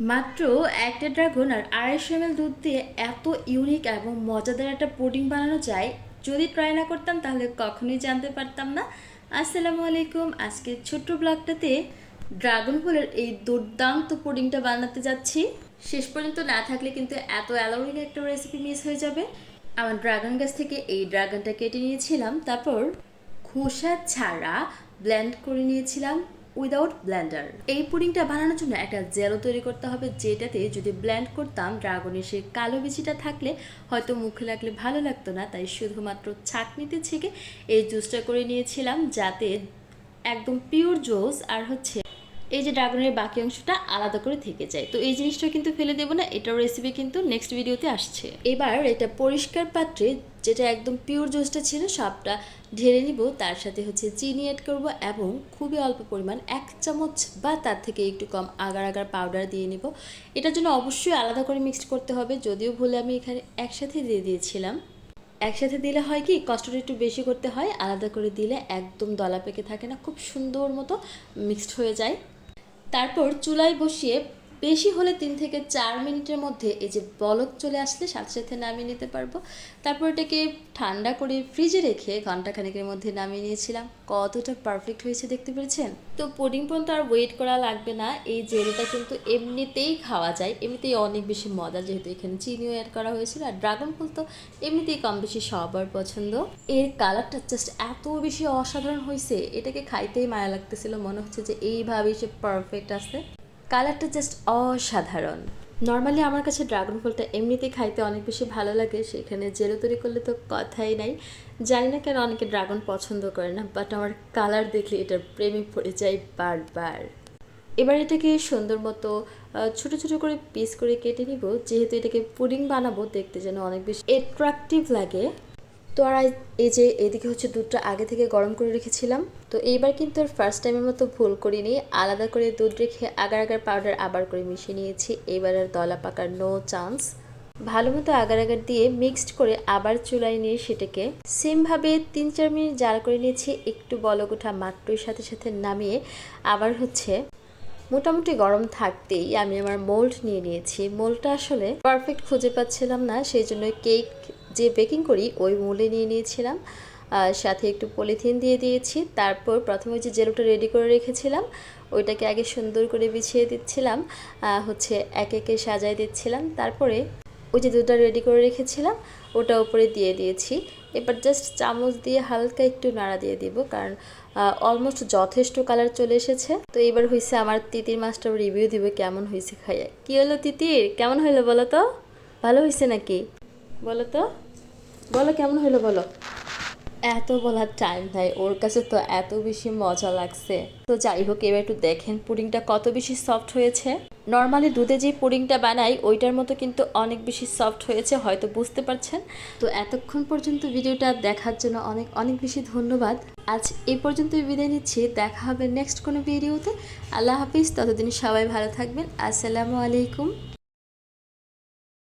মাত্র একটা ড্রাগন আর আড়াইশো এম দুধ দিয়ে এত ইউনিক এবং মজাদার একটা পুডিং বানানো যায়, যদি ট্রাই না করতাম তাহলে কখনোই জানতে পারতাম না। আসসালামু আলাইকুম, আজকে ছোট্ট ব্লগটাতে ড্রাগন ফলের এই দুর্দান্ত পুডিংটা বানাতে যাচ্ছি। শেষ পর্যন্ত না থাকলে কিন্তু এত অ্যালাউরিং একটা রেসিপি মিস হয়ে যাবে। আমার ড্রাগন গাছ থেকে এই ড্রাগনটা কেটে নিয়েছিলাম, তারপর খোসা ছাড়া ব্লেন্ড করে নিয়েছিলাম। উইদাউট ব্ল্যান্ডার এই পুডিংটা বানানোর জন্য একটা জেলো তৈরি করতে হবে, যেটাতে যদি ব্ল্যান্ড করতাম, ড্রাগনের সেই কালো বিচিটা থাকলে হয়তো মুখে লাগলে ভালো লাগতো না, তাই শুধুমাত্র ছাঁকনিতে ছেঁকে এই জুসটা করে নিয়েছিলাম, যাতে একদম পিওর জুস আর হচ্ছে এই যে ড্রাগনের বাকি অংশটা আলাদা করে থেকে যায়। তো এই জিনিসটা কিন্তু ফেলে দেবো না এটার রেসিপি কিন্তু নেক্সট ভিডিওতে আসছে। এবার এটা পরিষ্কার পাত্রে যেটা একদম পিওর জুসটা ছিল, সবটা ঢেলে নিব। তার সাথে হচ্ছে চিনি অ্যাড করব এবং খুবই অল্প পরিমাণ এক চামচ বা তার থেকে একটু কম আগার আগার পাউডার দিয়ে নিব। এটার জন্য অবশ্যই আলাদা করে মিক্সড করতে হবে, যদিও ভুলে আমি এখানে একসাথে দিয়ে দিয়েছিলাম। একসাথে দিলে হয় কি, কষ্টটা একটু বেশি করতে হয়, আলাদা করে দিলে একদম দলা পেকে থাকে না, খুব সুন্দর মতো মিক্সড হয়ে যায়। তারপর চুলায় বসিয়ে বেশি হলে তিন থেকে চার মিনিটের মধ্যে এই যে বলক চলে আসলে সাথে সাথে নামিয়ে নিতে পারব। তারপর এটাকে ঠান্ডা করে ফ্রিজে রেখে ঘন্টাখানেকের মধ্যে নামিয়ে নিয়েছিলাম। কতটা পারফেক্ট হয়েছে দেখতে পেরেছেন? তো পুডিং পর্যন্ত আর ওয়েট করা লাগবে না। এই জেলটা কিন্তু এমনিতেই খাওয়া যায়। এমনিতেই অনেক বেশি মজা যেহেতু এখানে চিনিও অ্যাড করা হয়েছিল। আর ড্রাগন ফল তো এমনিতেই কম বেশি সবার পছন্দ। এর কালারটা জাস্ট এত বেশি অসাধারণ হয়েছে এটাকে খাইতেই মায়া লাগতেছিল। মনে হচ্ছে যে এইভাবেই সে পারফেক্ট আছে। কালারটা জাস্ট অসাধারণ। নর্মালি আমার কাছে ড্রাগন ফলটা এমনিতেই খাইতে অনেক বেশি ভালো লাগে, সেখানে জেলো তৈরি করলে তো কথাই নাই। জানি না কেন অনেকে ড্রাগন পছন্দ করে না বাট আমার কালার দেখলে এটার প্রেমে পড়ে যায় বারবার। এবার এটাকে সুন্দর মতো ছোটো ছোটো করে পিস করে কেটে নিব, যেহেতু এটাকে পুডিং বানাবো, দেখতে যেন অনেক বেশি অ্যাট্রাকটিভ লাগে। তো আর এই যে এদিকে হচ্ছে দুধটা আগে থেকে গরম করে রেখেছিলাম, তো এইবার কিন্তু আর ফার্স্ট টাইমের মতো ভুল করিনি। আলাদা করে দুধ রেখে আগার আগার পাউডার আবার করে মিশিয়ে নিয়েছি। এবার আর দলা পাকার নো চান্স ভালো মতো আগার আগার দিয়ে মিক্সড করে আবার চুলায় নিয়ে সেটাকে সেমভাবে তিন চার মিনিট জাল করে নিয়েছি, একটু বলক ওঠা সাথে সাথে নামিয়ে আবার হচ্ছে মোটামুটি গরম থাকতেই আমি আমার মোল্ড নিয়ে নিয়েছি। মোল্ডটা আসলে পারফেক্ট খুঁজে পাচ্ছিলাম না, সেই জন্য কেক যে বেকিং করি, ওই মোল্ডে নিয়ে নিয়েছিলাম। সাথে একটু পলিথিন দিয়ে দিয়েছি। তারপর প্রথমে যে জেলোটা রেডি করে রেখেছিলাম, ওইটাকে আগে সুন্দর করে বিছিয়ে দিচ্ছিলাম। হচ্ছে এক একে সাজায় দিচ্ছিলাম। তারপরে ওই যে দুধটা রেডি করে রেখেছিলাম, ওটা উপরে দিয়ে দিয়েছি। এবার জাস্ট চামচ দিয়ে হালকা একটু নাড়া দিয়ে দিব, কারণ অলমোস্ট যথেষ্ট কালার চলে এসেছে। তো এবার হয়েছে আমার তিতির মাছটা রিভিউ দিব কেমন হয়েছে খাইয়া। কি হলো তিতির? কেমন হলো বলো তো? ভালো হয়েছে নাকি? বলো তো? বলো, কেমন হলো বলো? এত বলার টাইম নাই, ওর কাছে তো এত বেশি মজা লাগছে। তো যাই হোক, এবার একটু দেখেন পুডিংটা কত বেশি সফট হয়েছে। নর্মালি দুধে যে পুডিংটা বানাই, ওইটার মতো কিন্তু অনেক বেশি সফট হয়েছে, হয়তো বুঝতে পারছেন। তো এতক্ষণ পর্যন্ত ভিডিওটা দেখার জন্য অনেক অনেক বেশি ধন্যবাদ। আজ এই পর্যন্তই বিদায় নিচ্ছি, দেখা হবে নেক্সট কোনো ভিডিওতে আল্লাহ হাফিজ, ততদিন সবাই ভালো থাকবেন। আসসালামু আলাইকুম।